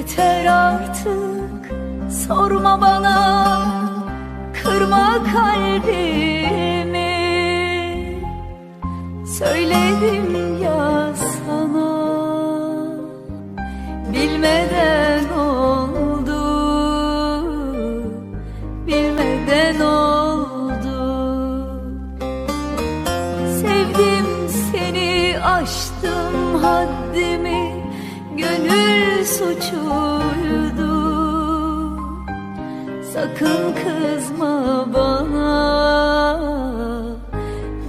Yeter artık sorma bana. Kırma kalbimi. Söyledim ya sana. Bilmeden oldu. Bilmeden oldu. Sevdim seni aştım haddimi. Gönül suçuydu. Sakın kızma bana.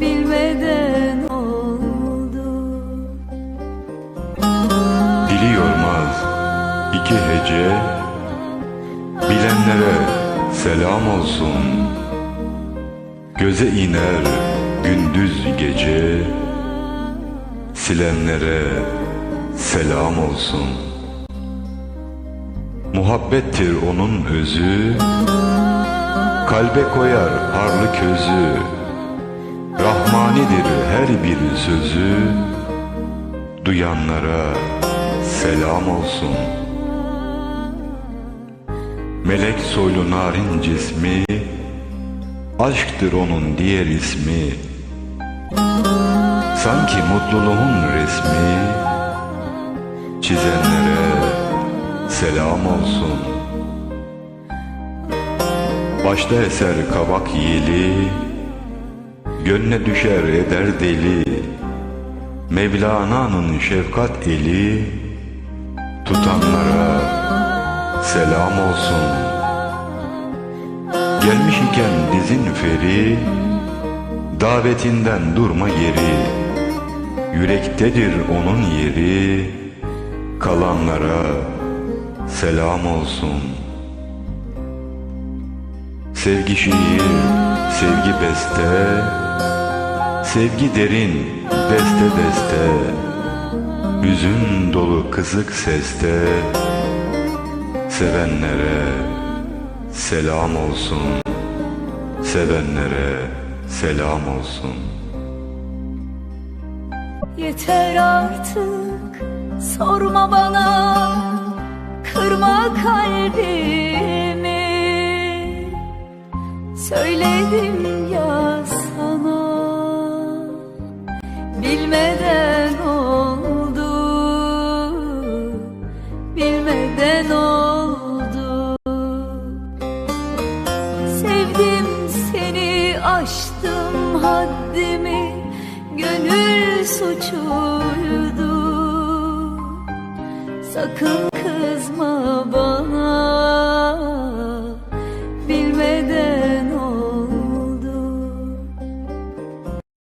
Bilmeden oldu. Dili yormaz iki hece Bilenlere selam olsun. Göze iner gündüz gece Silenlere selam olsun Muhabbettir onun özü. Kalbe koyar harlı közü. Rahmanidir her bir sözü. Duyanlara selam olsun. Melek soylu narin cismi Aşktır onun diğer ismi. Sanki mutluluğun resmi Çizenlere selam olsun. Başta eser kabak yeli Gönle düşer eder deli. Mevlana'nın şefkat eli Tutanlara selam olsun. Gelmiş iken dizin feri Davetinden durma geri Yürektedir onun yeri Kalanlara selam olsun. Sevgi şiir, sevgi beste. Sevgi derin, deste deste Hüzün dolu kızık seste. Sevenlere selam olsun. Sevenlere selam olsun. Yeter artık sorma bana Kırma kalbimi. Söyledim ya sana Bilmeden oldu Bilmeden oldu. Sevdim seni aştım haddimi Gönül suçuydu. Sakın kızma bana